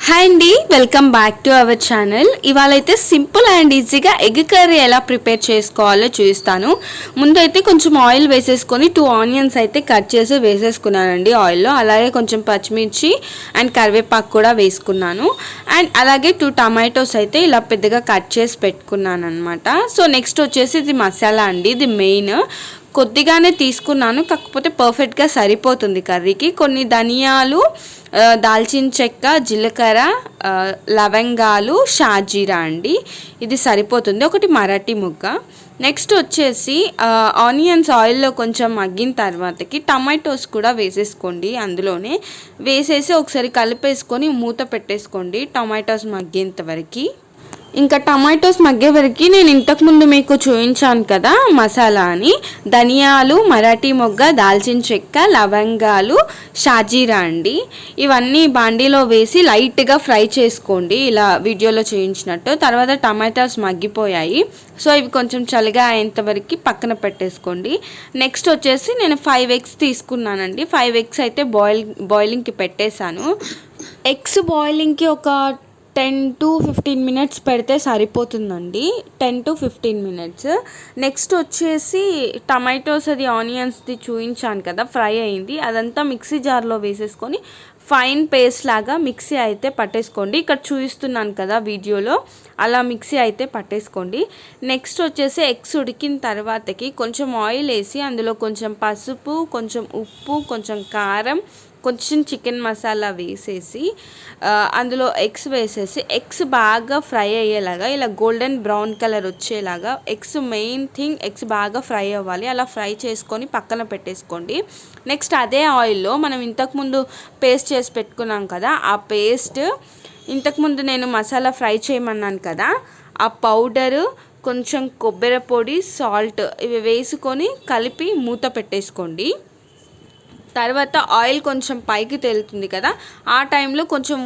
Hi అండి welcome back to our channel ఇవాళ అయితే సింపుల్ అండ్ ఈజీగా ఎగ్ కర్రీ ఎలా ప్రిపేర్ చేసుకోవాలో చూస్తాను ముందైతే కొంచెం ఆయిల్ వేసేసుకొని టూ ఆనియన్స్ అయితే కట్ చేసి వేసేసుకున్నానండి ఆయిల్లో అలాగే కొంచెం పచ్చిమిర్చి అండ్ కరివేపాకు కూడా వేసుకున్నాను. అండ్ అలాగే టూ టమాటోస్ అయితే ఇలా పెద్దగా కట్ చేసి పెట్టుకున్నాను అనమాట సో నెక్స్ట్ వచ్చేసి ఇది మసాలా అండి. ఇది మెయిన్ కొద్దిగానే తీసుకున్నాను కాకపోతే పర్ఫెక్ట్గా సరిపోతుంది కర్రీకి. కొన్ని ధనియాలు దాల్చిన చెక్క జీలకర్ర లవంగాలు షాజీరా అండి. ఇది సరిపోతుంది. ఒకటి మరాఠీ ముగ్గ నెక్స్ట్ వచ్చేసి ఆనియన్స్ ఆయిల్లో కొంచెం మగ్గిన తర్వాతకి టమాటోస్ కూడా వేసేసుకోండి అందులోనే. వేసేసి ఒకసారి కలిపేసుకొని మూత పెట్టేసుకోండి టమాటోస్ మగ్గేంత వరకు. ఇంకా టమాటోస్ మగ్గే వరకు నేను ఇంతకుముందు మీకు చూపించాను కదా మసాలా అని. ధనియాలు మరాఠీ మొగ్గ దాల్చిన చెక్క లవంగాలు షాజీరా అండి. ఇవన్నీ బాండీలో వేసి లైట్గా ఫ్రై చేసుకోండి. ఇలా వీడియోలో చూపించినట్టు తర్వాత టమాటాస్ మగ్గిపోయాయి. సో ఇవి కొంచెం చలిగా అయ్యేంత వరకు పక్కన పెట్టేసుకోండి. నెక్స్ట్ వచ్చేసి నేను ఫైవ్ ఎగ్స్ తీసుకున్నానండి. ఫైవ్ ఎగ్స్ అయితే బాయిల్ బాయిలింగ్కి పెట్టేశాను. ఎగ్స్ బాయిలింగ్కి ఒక టెన్ టు ఫిఫ్టీన్ మినిట్స్ పెడితే సరిపోతుందండి. Ten to fifteen minutes. Next వచ్చేసి టమాటోస్ అది ఆనియన్స్ది చూపించాను కదా ఫ్రై అయింది. అదంతా మిక్సీ జార్లో వేసేసుకొని ఫైన్ పేస్ట్ లాగా మిక్సీ అయితే పట్టేసుకోండి. ఇక్కడ చూపిస్తున్నాను కదా వీడియోలో అలా మిక్సీ అయితే పట్టేసుకోండి. నెక్స్ట్ వచ్చేసి ఎగ్స్ ఉడికిన తర్వాతకి కొంచెం ఆయిల్ వేసి అందులో కొంచెం పసుపు కొంచెం ఉప్పు కొంచెం కారం కొంచెం చికెన్ మసాలా వేసేసి అందులో ఎగ్స్ వేసేసి ఎగ్స్ బాగా ఫ్రై అయ్యేలాగా ఇలా గోల్డెన్ బ్రౌన్ కలర్ వచ్చేలాగా ఎగ్స్ మెయిన్ థింగ్ ఎగ్స్ బాగా ఫ్రై అవ్వాలి. అలా ఫ్రై చేసుకొని పక్కన పెట్టేసుకోండి. నెక్స్ట్ అదే ఆయిల్లో మనం ఇంతకుముందు పేస్ట్ చేసి పెట్టుకున్నాం కదా ఆ పేస్ట్ ఇంతకుముందు నేను మసాలా ఫ్రై చేయమన్నాను కదా ఆ పౌడరు కొంచెం కొబ్బరి పొడి సాల్ట్ ఇవి వేసుకొని కలిపి మూత పెట్టేసుకోండి. తర్వాత ఆయిల్ కొంచెం పైకి తేలుతుంది కదా ఆ టైంలో కొంచెం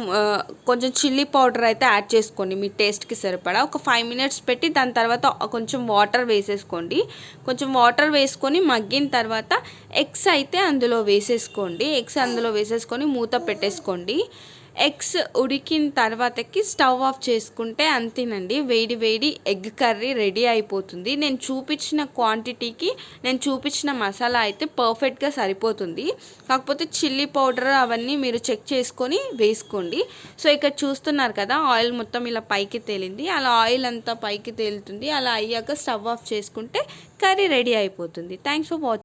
కొంచెం చిల్లీ పౌడర్ అయితే యాడ్ చేసుకోండి మీ టేస్ట్కి సరిపడా. ఒక ఫైవ్ మినిట్స్ పెట్టి దాని తర్వాత కొంచెం వాటర్ వేసేసుకోండి. కొంచెం వాటర్ వేసుకొని మగ్గిన తర్వాత ఎగ్స్ అయితే అందులో వేసేసుకోండి. ఎగ్స్ అందులో వేసేసుకొని మూత పెట్టేసుకోండి. ఎగ్స్ ఉడికిన తర్వాతకి స్టవ్ ఆఫ్ చేసుకుంటే అంతేనండి. వేడి వేడి ఎగ్ కర్రీ రెడీ అయిపోతుంది. నేను చూపించిన క్వాంటిటీకి నేను చూపించిన మసాలా అయితే పర్ఫెక్ట్గా సరిపోతుంది. కాకపోతే చిల్లీ పౌడర్ అవన్నీ మీరు చెక్ చేసుకొని వేసుకోండి. సో ఇక్కడ చూస్తున్నారు కదా ఆయిల్ మొత్తం ఇలా పైకి తేలింది. అలా ఆయిల్ అంతా పైకి తేలుతుంది. అలా అయ్యాక స్టవ్ ఆఫ్ చేసుకుంటే కర్రీ రెడీ అయిపోతుంది. Thanks for watching